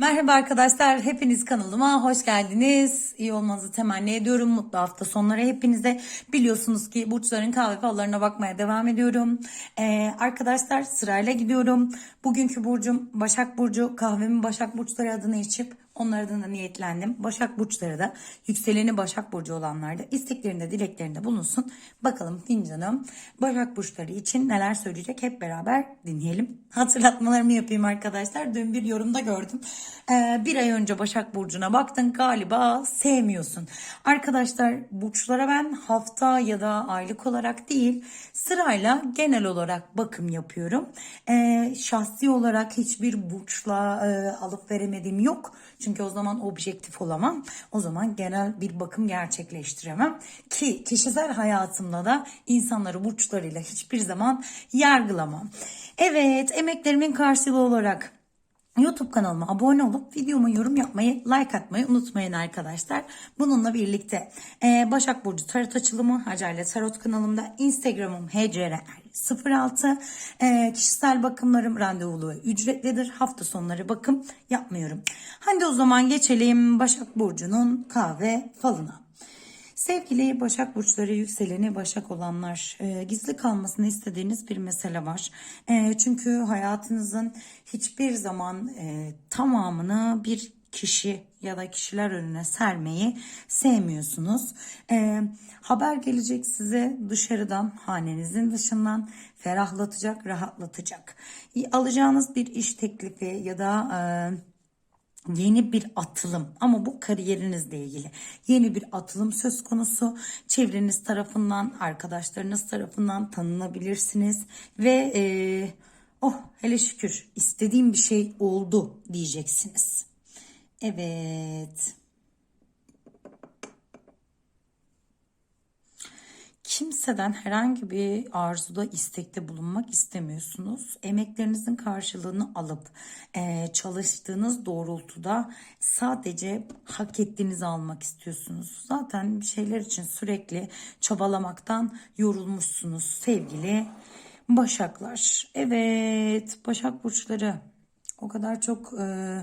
Merhaba arkadaşlar, hepiniz kanalıma hoş geldiniz. İyi olmanızı temenni ediyorum. Mutlu hafta sonları hepinize. Biliyorsunuz ki burçların kahve fallarına bakmaya devam ediyorum. Ee, arkadaşlar sırayla gidiyorum. Bugünkü burcum Başak Burcu. Kahvemi Başak Burçları adına içip onlar adına niyetlendim. Başak Burçları da yükseleni Başak Burcu olanlar da isteklerinde dileklerinde bulunsun. Bakalım fincanım Başak Burçları için neler söyleyecek hep beraber dinleyelim. Hatırlatmalarımı yapayım arkadaşlar. Dün bir yorumda gördüm. Ee, bir ay önce Başak Burcu'na baktın galiba sevmiyorsun. Arkadaşlar burçlara ben hafta ya da aylık olarak değil sırayla genel olarak bakım yapıyorum. Ee, şahsi olarak hiçbir burçla e, alıp veremediğim yok. Çünkü o zaman objektif olamam. O zaman genel bir bakım gerçekleştiremem. Ki kişisel hayatımda da insanları burçlarıyla hiçbir zaman yargılamam. Evet emeklerimin karşılığı olarak YouTube kanalıma abone olup videoma yorum yapmayı, like atmayı unutmayın arkadaşlar. Bununla birlikte e, Başak Burcu Tarot açılımı Hacer'le Tarot kanalımda Instagram'ım hcr06 e, kişisel bakımlarım randevulu ücretlidir. Hafta sonları bakım yapmıyorum. Hadi o zaman geçelim Başak Burcu'nun kahve falına. Sevgili Başak Burçları yükseleni Başak olanlar e, gizli kalmasını istediğiniz bir mesele var. E, çünkü hayatınızın hiçbir zaman e, tamamını bir kişi ya da kişiler önüne sermeyi sevmiyorsunuz. E, haber gelecek size dışarıdan, hanenizin dışından ferahlatacak, rahatlatacak. E, alacağınız bir iş teklifi ya da... E, yeni bir atılım ama bu kariyerinizle ilgili yeni bir atılım söz konusu çevreniz tarafından arkadaşlarınız tarafından tanınabilirsiniz ve e, oh hele şükür istediğim bir şey oldu diyeceksiniz. Evet. Kimseden herhangi bir arzuda istekte bulunmak istemiyorsunuz. Emeklerinizin karşılığını alıp e, çalıştığınız doğrultuda sadece hak ettiğinizi almak istiyorsunuz. Zaten bir şeyler için sürekli çabalamaktan yorulmuşsunuz sevgili Başaklar. Evet Başak burçları o kadar çok e,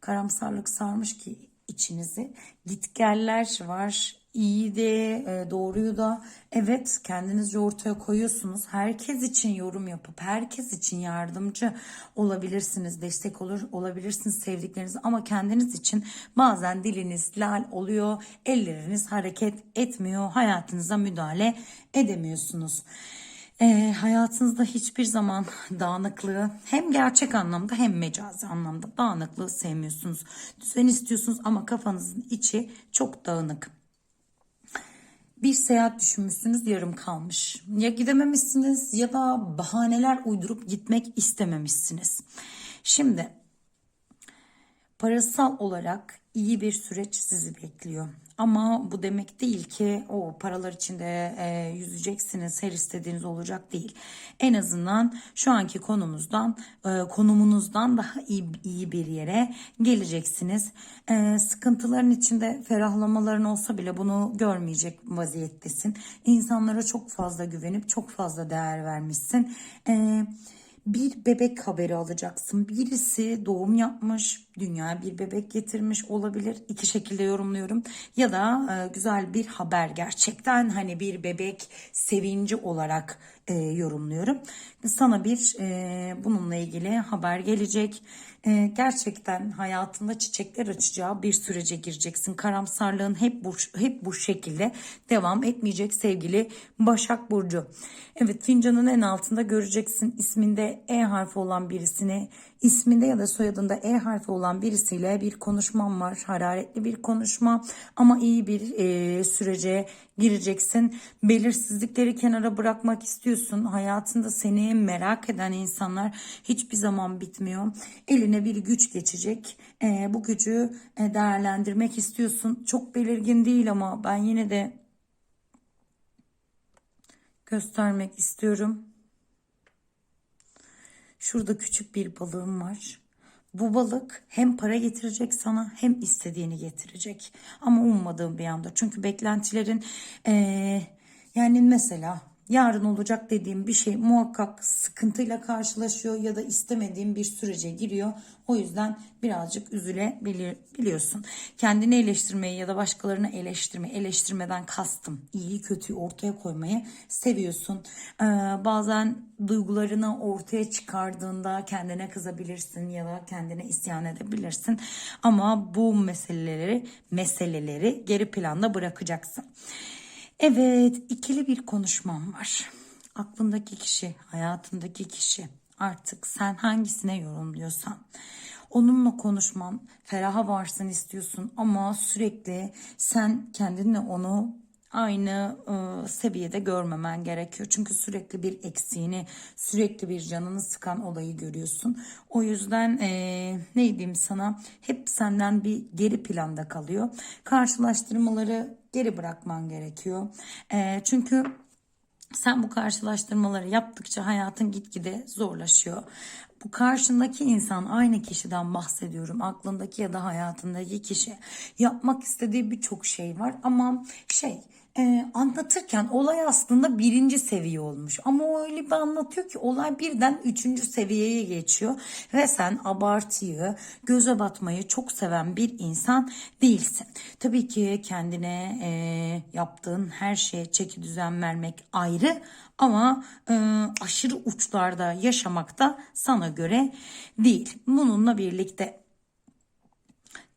karamsarlık sarmış ki içinizi. Gitgeller var, iyi de doğruyu da evet kendinizce ortaya koyuyorsunuz. Herkes için yorum yapıp herkes için yardımcı olabilirsiniz, destek olur olabilirsiniz sevdikleriniz ama kendiniz için bazen diliniz lal oluyor, elleriniz hareket etmiyor, hayatınıza müdahale edemiyorsunuz. E, hayatınızda hiçbir zaman dağınıklığı hem gerçek anlamda hem mecazi anlamda dağınıklığı sevmiyorsunuz. Düzen istiyorsunuz ama kafanızın içi çok dağınık bir seyahat düşünmüşsünüz yarım kalmış. Ya gidememişsiniz ya da bahaneler uydurup gitmek istememişsiniz. Şimdi parasal olarak iyi bir süreç sizi bekliyor. Ama bu demek değil ki o paralar içinde e, yüzeceksiniz, her istediğiniz olacak değil. En azından şu anki konumuzdan, e, konumunuzdan daha iyi, iyi bir yere geleceksiniz. E, sıkıntıların içinde ferahlamaların olsa bile bunu görmeyecek vaziyettesin. İnsanlara çok fazla güvenip çok fazla değer vermişsin. Evet bir bebek haberi alacaksın. Birisi doğum yapmış, dünyaya bir bebek getirmiş olabilir. İki şekilde yorumluyorum. Ya da e, güzel bir haber gerçekten hani bir bebek sevinci olarak e, yorumluyorum. Sana bir e, bununla ilgili haber gelecek. E, gerçekten hayatında çiçekler açacağı bir sürece gireceksin. Karamsarlığın hep bu hep bu şekilde devam etmeyecek sevgili Başak Burcu. Evet fincanın en altında göreceksin isminde E harfi olan birisini isminde ya da soyadında E harfi olan birisiyle bir konuşmam var. Hararetli bir konuşma ama iyi bir e, sürece gireceksin. Belirsizlikleri kenara bırakmak istiyorsun. Hayatında seni merak eden insanlar hiçbir zaman bitmiyor. Eline bir güç geçecek. E, bu gücü e, değerlendirmek istiyorsun. Çok belirgin değil ama ben yine de göstermek istiyorum. Şurada küçük bir balığım var. Bu balık hem para getirecek sana hem istediğini getirecek. Ama ummadığım bir anda. Çünkü beklentilerin ee, yani mesela yarın olacak dediğim bir şey muhakkak sıkıntıyla karşılaşıyor ya da istemediğim bir sürece giriyor. O yüzden birazcık üzülebiliyorsun. Kendini eleştirmeyi ya da başkalarını eleştirmeyi, eleştirmeden kastım. İyiyi kötüyü ortaya koymayı seviyorsun. Ee, bazen duygularını ortaya çıkardığında kendine kızabilirsin ya da kendine isyan edebilirsin. Ama bu meseleleri meseleleri geri planda bırakacaksın. Evet, ikili bir konuşmam var. Aklındaki kişi, hayatındaki kişi. Artık sen hangisine yorumluyorsan. Onunla konuşman, feraha varsın istiyorsun ama sürekli sen kendinle onu aynı e, seviyede görmemen gerekiyor. Çünkü sürekli bir eksiğini, sürekli bir canını sıkan olayı görüyorsun. O yüzden e, ne diyeyim sana hep senden bir geri planda kalıyor. Karşılaştırmaları geri bırakman gerekiyor. E, çünkü sen bu karşılaştırmaları yaptıkça hayatın gitgide zorlaşıyor. Bu karşındaki insan aynı kişiden bahsediyorum. Aklındaki ya da hayatındaki kişi. Yapmak istediği birçok şey var ama şey e, anlatırken olay aslında birinci seviye olmuş. Ama o öyle bir anlatıyor ki olay birden üçüncü seviyeye geçiyor. Ve sen abartıyı, göze batmayı çok seven bir insan değilsin. Tabii ki kendine e, yaptığın her şeye çeki düzen vermek ayrı. Ama e, aşırı uçlarda yaşamak da sana göre değil. Bununla birlikte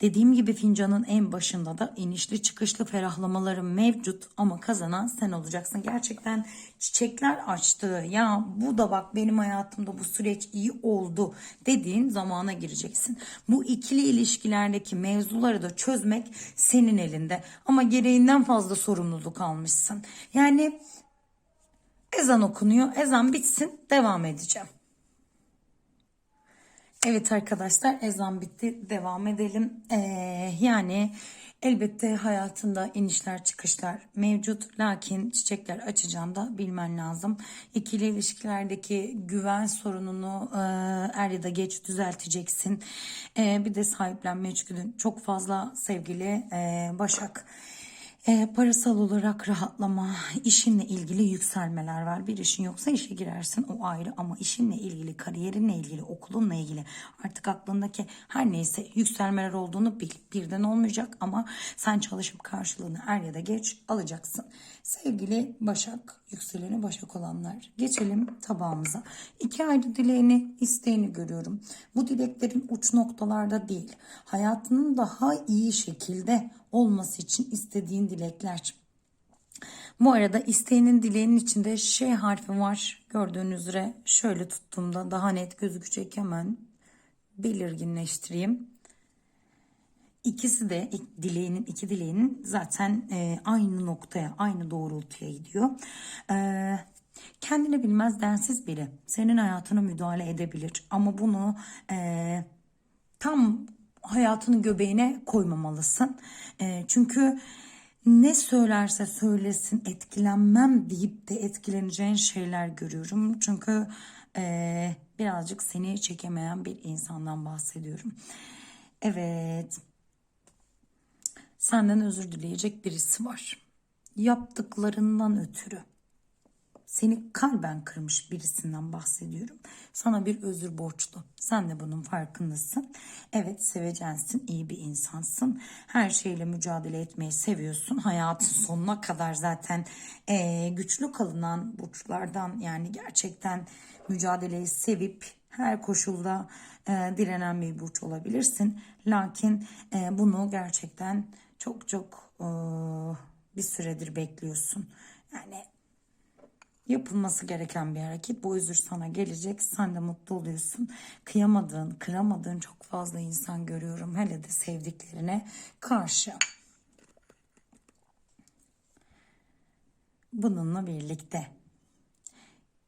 Dediğim gibi fincanın en başında da inişli çıkışlı ferahlamaları mevcut ama kazanan sen olacaksın. Gerçekten çiçekler açtı. Ya bu da bak benim hayatımda bu süreç iyi oldu dediğin zamana gireceksin. Bu ikili ilişkilerdeki mevzuları da çözmek senin elinde. Ama gereğinden fazla sorumluluk almışsın. Yani ezan okunuyor. Ezan bitsin devam edeceğim. Evet arkadaşlar ezan bitti devam edelim. Ee, yani elbette hayatında inişler çıkışlar mevcut lakin çiçekler açacağını da bilmen lazım. İkili ilişkilerdeki güven sorununu e, er ya da geç düzelteceksin. E, bir de sahiplenme içgüdün çok fazla sevgili e, Başak. E, parasal olarak rahatlama, işinle ilgili yükselmeler var. Bir işin yoksa işe girersin o ayrı ama işinle ilgili, kariyerinle ilgili, okulunla ilgili artık aklındaki her neyse yükselmeler olduğunu bil. Birden olmayacak ama sen çalışıp karşılığını er ya da geç alacaksın. Sevgili Başak, yükseleni Başak olanlar geçelim tabağımıza. İki ayrı dileğini, isteğini görüyorum. Bu dileklerin uç noktalarda değil, hayatının daha iyi şekilde olması için istediğin dilekler. Bu arada isteğinin dileğinin içinde şey harfi var. Gördüğünüz üzere şöyle tuttuğumda daha net gözükecek hemen belirginleştireyim. İkisi de dileğinin iki dileğinin zaten e, aynı noktaya, aynı doğrultuya gidiyor. E, kendini bilmez densiz biri senin hayatına müdahale edebilir ama bunu e, tam hayatının göbeğine koymamalısın. E, çünkü ne söylerse söylesin etkilenmem deyip de etkileneceğin şeyler görüyorum. Çünkü e, birazcık seni çekemeyen bir insandan bahsediyorum. Evet. Senden özür dileyecek birisi var. Yaptıklarından ötürü seni kalben kırmış birisinden bahsediyorum. Sana bir özür borçlu. Sen de bunun farkındasın. Evet sevecensin, iyi bir insansın. Her şeyle mücadele etmeyi seviyorsun. Hayatın sonuna kadar zaten e, güçlü kalınan burçlardan yani gerçekten mücadeleyi sevip her koşulda e, direnen bir burç olabilirsin. Lakin e, bunu gerçekten çok çok e, bir süredir bekliyorsun. Yani yapılması gereken bir hareket. Bu özür sana gelecek. Sen de mutlu oluyorsun. Kıyamadığın, kıramadığın çok fazla insan görüyorum. Hele de sevdiklerine karşı. Bununla birlikte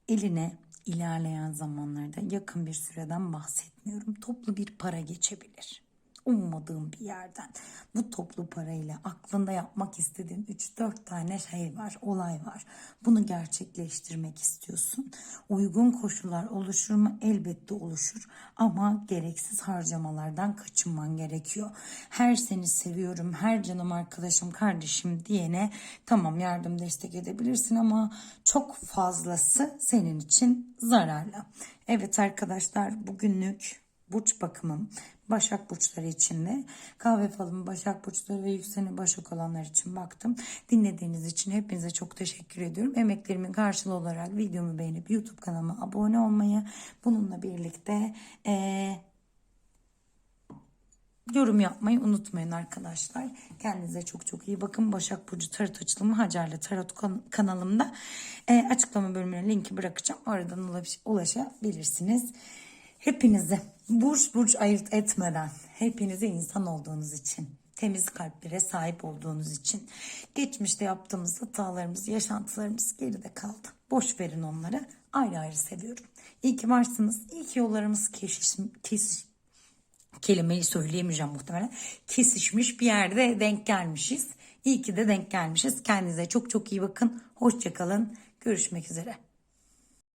eline ilerleyen zamanlarda yakın bir süreden bahsetmiyorum. Toplu bir para geçebilir. Ummadığın bir yerden bu toplu parayla aklında yapmak istediğin 3-4 tane şey var, olay var. Bunu gerçekleştirmek istiyorsun. Uygun koşullar oluşur mu? Elbette oluşur ama gereksiz harcamalardan kaçınman gerekiyor. Her seni seviyorum, her canım arkadaşım, kardeşim diyene tamam yardım destek edebilirsin ama çok fazlası senin için zararlı. Evet arkadaşlar bugünlük burç bakımım Başak burçları için de kahve falım Başak burçları ve yükselen Başak olanlar için baktım. Dinlediğiniz için hepinize çok teşekkür ediyorum. Emeklerimin karşılığı olarak videomu beğenip YouTube kanalıma abone olmayı bununla birlikte eee yorum yapmayı unutmayın arkadaşlar. Kendinize çok çok iyi bakın. Başak Burcu Tarot açılımı Hacer'le Tarot kan- kanalımda e, açıklama bölümüne linki bırakacağım. Oradan ulaş- ulaşabilirsiniz. Hepinize burç burç ayırt etmeden hepinize insan olduğunuz için temiz kalplere sahip olduğunuz için geçmişte yaptığımız hatalarımız, yaşantılarımız geride kaldı. Boş verin onları. Ayrı ayrı seviyorum. İyi ki varsınız. İyi ki yollarımız kesişmiş, kesiş, kelimeyi söyleyemeyeceğim muhtemelen. Kesişmiş bir yerde denk gelmişiz. İyi ki de denk gelmişiz. Kendinize çok çok iyi bakın. Hoşçakalın. Görüşmek üzere.